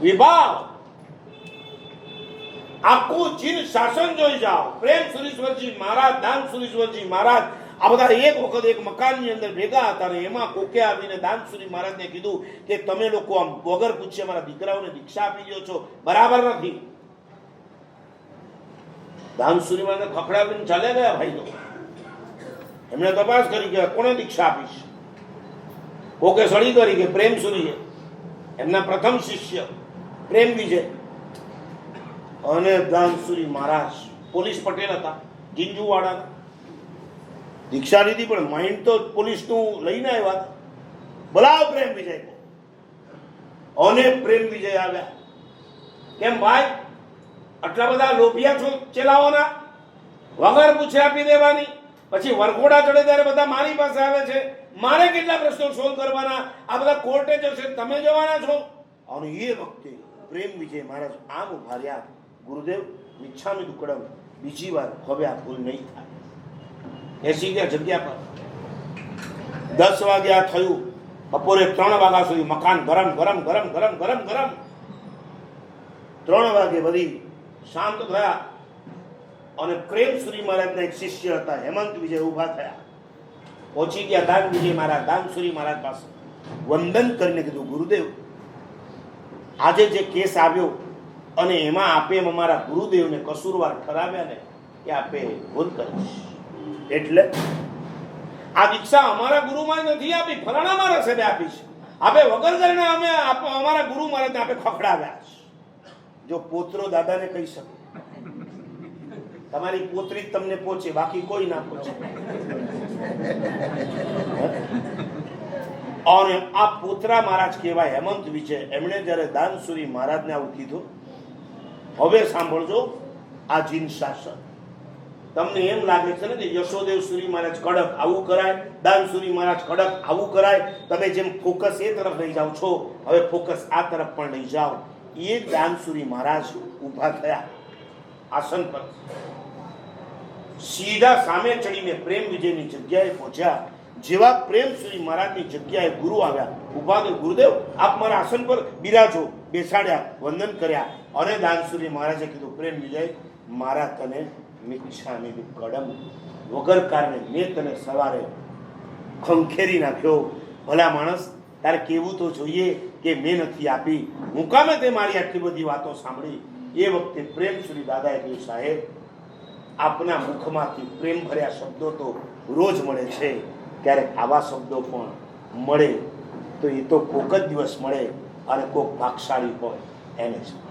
વિભાવ. આખું ચીન શાસન જોઈ જાઓ. પ્રેમ સુરેશ્વરજી મહારાજ, દાન સુરેશ્વરજી મહારાજ, આ બધા એક વખત એક મકાનની અંદર ભેગા હતા અને એમાં કોકે આવીને દાનસુરી મહારાજને કીધું કે તમે લોકો આમ વગર પૂછે મારા દીકરાઓને દીક્ષા આપી દો છો. બરાબર નથી. દાનસુરી મહારાજને ખખડાવીને ચાલે ગયા ભાઈ લોકો એમણે તપાસ કરી કે કોને દીક્ષા આપીશ? કોકે સળી કરી કે પ્રેમ સુરીએ? એમના પ્રથમ શિષ્ય. પ્રેમ વિજય. અને દાનસુરી મહારાજ. પોલીસ પટેલ હતા જીંજુવાડા દીક્ષા લીધી પણ માઇન્ડ તો પોલીસનું લઈને આવ્યા હતા. બોલાવ પ્રેમ વિજય. અને પ્રેમ વિજય આવ્યા. કેમ ભાઈ? આટલા બધા લોભિયા ચેલાઓના? વગર પૂછે આપી દેવાની. પછી વરઘોડા ચડે ત્યારે બધા મારી પાસે આવે છે. મારે કેટલા પ્રશ્નો સોલ્વ કરવાના? આ બધા કોર્ટે જશે. તમે જવાના છો? અને એ વખતે પ્રેમ વિજય મહારાજ, આમ ઊભા રહ્યા. ગુરુદેવ, મિચ્છામી દુકડમ. બીજી વાર હવે આ ભૂલ નહીં થાય. એસી ગયા જગ્યા પર. દસ વાગ્યા થયું. બપોરે ત્રણ વાગ્યા સુધી મકાન ગરમ ગરમ ગરમ ગરમ ગરમ ગરમ. ત્રણ વાગે બધી શાંત થયા. અને પ્રેમ સુરી મહારાજના એક શિષ્ય હતા, હેમંત વિજય ઊભા થયા. પહોંચી ગયા દાન વિજય મહારાજ દાનસુરી મહારાજ પાસે. વંદન કરીને કીધું, ગુરુદેવ આજે જે કેસ આવ્યો અને એમાં આપે એમ અમારા ગુરુદેવને કસૂરવાર ઠરાવ્યા ને એ આપે ભૂલ કરીશ એટલે આ દીક્ષા અમારા ગુરુમાં નથી આપી, ફલાણા મારા સાહેબે આપી છે. આપે વગર કરીને અમે અમારા ગુરુ મહારાજને આપે ખખડાવ્યા જો પોતરો દાદાને કહી શકે. તમારી પોતરી તમને પહોંચે બાકી કોઈ ના પહોંચે અને આ પોતરા મહારાજ કહેવાય હેમંત વિજય એમણે જ્યારે દાનસુરી મહારાજને આવું કીધું હવે સાંભળજો આ જીન શાસન તમને એમ લાગે છે ને કે યશોદેવ સુરી મહારાજ કડક આવું કરાય દાનસુરી મહારાજ કડક આવું કરાય, તમે જેમ ફોકસ એ તરફ લઈ જાઓ છો, હવે ફોકસ આ તરફ પણ લઈ જાઓ. એ દાનસુરી મહારાજ ઊભા થયા આસન પર. સીધા સામે ચડીને પ્રેમ વિજયની જગ્યાએ પહોંચ્યા. જેવા પ્રેમ શ્રી મહારાજની જગ્યાએ ગુરુ આવ્યા. ઊભા કે ગુરુદેવ, આપ મારા આસન પર બિરાજો. બેસાડ્યા, વંદન કર્યા. અને દાનસુરી મહારાજે કીધું, પ્રેમ વિજય, મારા તને મિચ્છાની કડમ વગર કારણે મેં તને સવારે ખંખેરી નાખ્યો. ભલા માણસ, તારે કેવું તો જોઈએ કે મેં નથી આપી. મુકામે તે મારી આટલી બધી વાતો સાંભળી? એ વખતે પ્રેમ શ્રી દાદાએ કહ્યું, સાહેબ, આપના મુખમાંથી પ્રેમ ભર્યા શબ્દો તો રોજ મળે છે. ક્યારેક આવા શબ્દો પણ મળે તો એ તો કોક જ દિવસ મળે અને કોક ભાગશાળી હોય એને મળે